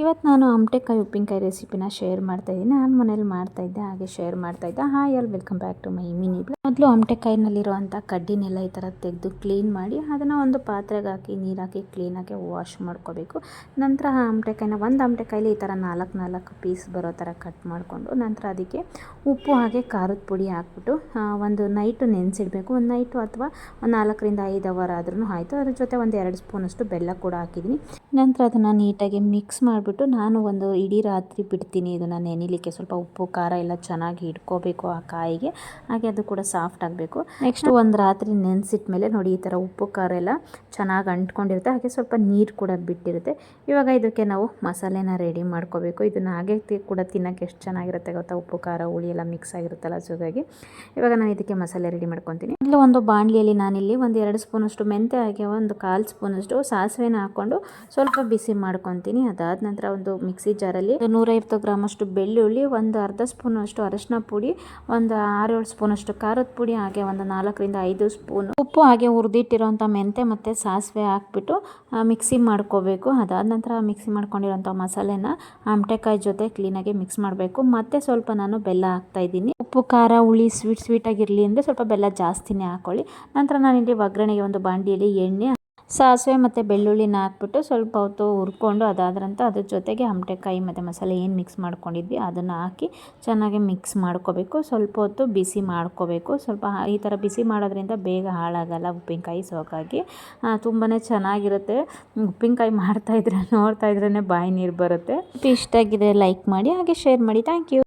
ಇವತ್ತು ನಾನು ಅಮ್ಟೆಕಾಯಿ ಉಪ್ಪಿನಕಾಯಿ ರೆಸಿಪಿನ ಶೇರ್ ಮಾಡ್ತಾ ಇದ್ದೀನಿ. ನಾನು ಮನೇಲಿ ಮಾಡ್ತಾ ಇದ್ದೆ, ಹಾಗೆ ಶೇರ್ ಮಾಡ್ತಾ ಇದ್ದೆ. Hi all welcome back to my mini ಮೊದಲು ಆಮಟೆಕಾಯಿನಲ್ಲಿರುವಂಥ ಕಡ್ಡಿನೆಲ್ಲ ಈ ಥರ ತೆಗೆದು ಕ್ಲೀನ್ ಮಾಡಿ, ಅದನ್ನು ಒಂದು ಪಾತ್ರೆಗೆ ಹಾಕಿ ನೀರಾಕಿ ಕ್ಲೀನಾಗಿ ವಾಶ್ ಮಾಡ್ಕೋಬೇಕು. ನಂತರ ಆ ಅಮಟೆಕಾಯಿನ, ಒಂದು ಆಮಟೆಕಾಯಲ್ಲಿ ಈ ಥರ ನಾಲ್ಕು ನಾಲ್ಕು ಪೀಸ್ ಬರೋ ಥರ ಕಟ್ ಮಾಡಿಕೊಂಡು, ನಂತರ ಅದಕ್ಕೆ ಉಪ್ಪು ಹಾಗೆ ಖಾರದ ಪುಡಿ ಹಾಕ್ಬಿಟ್ಟು ಒಂದು ನೈಟು ನೆನೆಸಿಡಬೇಕು. ಒಂದು ನೈಟು ಅಥವಾ ಒಂದು ನಾಲ್ಕರಿಂದ ಐದು ಅವರ್ ಆದ್ರೂ ಆಯಿತು. ಅದ್ರ ಜೊತೆ ಒಂದು ಎರಡು ಸ್ಪೂನಷ್ಟು ಬೆಲ್ಲ ಕೂಡ ಹಾಕಿದ್ದೀನಿ. ನಂತರ ಅದನ್ನು ನೀಟಾಗಿ ಮಿಕ್ಸ್ ಮಾಡಿಬಿಟ್ಟು ನಾನು ಒಂದು ಇಡೀ ರಾತ್ರಿ ಬಿಡ್ತೀನಿ. ಇದನ್ನು ನೆನಿಲಿಕ್ಕೆ ಸ್ವಲ್ಪ ಉಪ್ಪು, ಖಾರ ಎಲ್ಲ ಚೆನ್ನಾಗಿ ಇಟ್ಕೋಬೇಕು ಆ ಕಾಯಿಗೆ. ಹಾಗೆ ಅದು ಕೂಡ ಸಾಫ್ಟ್ ಆಗಬೇಕು. ನೆಕ್ಸ್ಟ್ ಒಂದು ರಾತ್ರಿ ನೆನೆಸಿಟ್ಮೇಲೆ ನೋಡಿ ಈ ಥರ ಉಪ್ಪು, ಖಾರ ಎಲ್ಲ ಚೆನ್ನಾಗಿ ಅಂಟ್ಕೊಂಡಿರುತ್ತೆ. ಹಾಗೆ ಸ್ವಲ್ಪ ನೀರು ಕೂಡ ಬಿಟ್ಟಿರುತ್ತೆ. ಇವಾಗ ಇದಕ್ಕೆ ನಾವು ಮಸಾಲೆನ ರೆಡಿ ಮಾಡ್ಕೋಬೇಕು. ಇದನ್ನು ಹಾಗೆ ಕೂಡ ತಿನ್ನೋಕ್ಕೆ ಎಷ್ಟು ಚೆನ್ನಾಗಿರುತ್ತೆ ಗೊತ್ತಾ? ಉಪ್ಪು, ಖಾರ, ಹುಳಿ ಎಲ್ಲ ಮಿಕ್ಸ್ ಆಗಿರುತ್ತಲ್ಲ ಸುಗಾಗಿ ಇವಾಗ ನಾನು ಇದಕ್ಕೆ ಮಸಾಲೆ ರೆಡಿ ಮಾಡ್ಕೊತೀನಿ. ಇಲ್ಲಿ ಒಂದು ಬಾಣಲಿಯಲ್ಲಿ ನಾನಿಲ್ಲಿ ಒಂದು ಎರಡು ಸ್ಪೂನಷ್ಟು ಮೆಂತೆ ಹಾಗೆ ಒಂದು ಕಾಲು ಸ್ಪೂನಷ್ಟು ಸಾಸಿವೆನ ಹಾಕ್ಕೊಂಡು ಸ್ವಲ್ಪ ಬಿಸಿ ಮಾಡ್ಕೊತೀನಿ. ಅದಾದ ನಂತರ ಒಂದು ಮಿಕ್ಸಿ ಜಾರಲ್ಲಿ ಒಂದು ಗ್ರಾಮ್ ಅಷ್ಟು ಬೆಳ್ಳುಳ್ಳಿ, ಒಂದು ಅರ್ಧ ಸ್ಪೂನ್ ಅಷ್ಟು ಅರಶಿನ ಪುಡಿ, ಒಂದು ಆರೇಳು ಸ್ಪೂನಷ್ಟು ಖಾರದ ಪುಡಿ, ಹಾಗೆ ಒಂದು ನಾಲ್ಕರಿಂದ ಐದು ಸ್ಪೂನ್ ಉಪ್ಪು ಹಾಗೆ ಹುರಿದಿಟ್ಟಿರೋಂಥ ಮೆಂತೆ ಮತ್ತು ಸಾಸಿವೆ ಹಾಕ್ಬಿಟ್ಟು ಮಿಕ್ಸಿ ಮಾಡ್ಕೋಬೇಕು. ಅದಾದ ನಂತರ ಮಿಕ್ಸಿ ಮಾಡ್ಕೊಂಡಿರೋಂಥ ಮಸಾಲೆನ ಆಮಟೆಕಾಯಿ ಜೊತೆ ಕ್ಲೀನಾಗಿ ಮಿಕ್ಸ್ ಮಾಡಬೇಕು. ಮತ್ತೆ ಸ್ವಲ್ಪ ನಾನು ಬೆಲ್ಲ ಹಾಕ್ತಾ ಇದ್ದೀನಿ. ಉಪ್ಪು, ಖಾರ, ಹುಳಿ, ಸ್ವೀಟ್ ಸ್ವೀಟಾಗಿರಲಿ ಅಂದರೆ ಸ್ವಲ್ಪ ಬೆಲ್ಲ ಜಾಸ್ತಿನೇ ಹಾಕೊಳ್ಳಿ. ನಂತರ ನಾನಿಲ್ಲಿ ಒಗ್ಗರಣೆಗೆ ಒಂದು ಬಾಂಡಿಯಲ್ಲಿ ಎಣ್ಣೆ ಸಾಸಿವೆ ಮತ್ತು ಬೆಳ್ಳುಳ್ಳಿನ ಹಾಕ್ಬಿಟ್ಟು ಸ್ವಲ್ಪ ಹೊತ್ತು ಹುರ್ಕೊಂಡು ಅದಾದ್ರಂಥ ನಂತರ ಅದ್ರ ಜೊತೆಗೆ ಆಮಟೆಕಾಯಿ ಮತ್ತು ಮಸಾಲೆ ಏನು ಮಿಕ್ಸ್ ಮಾಡ್ಕೊಂಡಿದ್ವಿ, ಅದನ್ನು ಹಾಕಿ ಚೆನ್ನಾಗಿ ಮಿಕ್ಸ್ ಮಾಡ್ಕೋಬೇಕು. ಸ್ವಲ್ಪ ಹೊತ್ತು ಬಿಸಿ ಮಾಡ್ಕೋಬೇಕು. ಸ್ವಲ್ಪ ಈ ಥರ ಬಿಸಿ ಮಾಡೋದ್ರಿಂದ ಬೇಗ ಹಾಳಾಗಲ್ಲ ಉಪ್ಪಿನಕಾಯಿ ಸೋಕಾಗಿ ತುಂಬಾ ಚೆನ್ನಾಗಿರುತ್ತೆ. ಉಪ್ಪಿನಕಾಯಿ ಮಾಡ್ತಾಯಿದ್ರೆ ನೋಡ್ತಾ ಇದ್ರೇ ಬಾಯಿ ನೀರು ಬರುತ್ತೆ. ಇಷ್ಟ ಆಗಿದೆ ಲೈಕ್ ಮಾಡಿ ಹಾಗೆ ಶೇರ್ ಮಾಡಿ. Thank you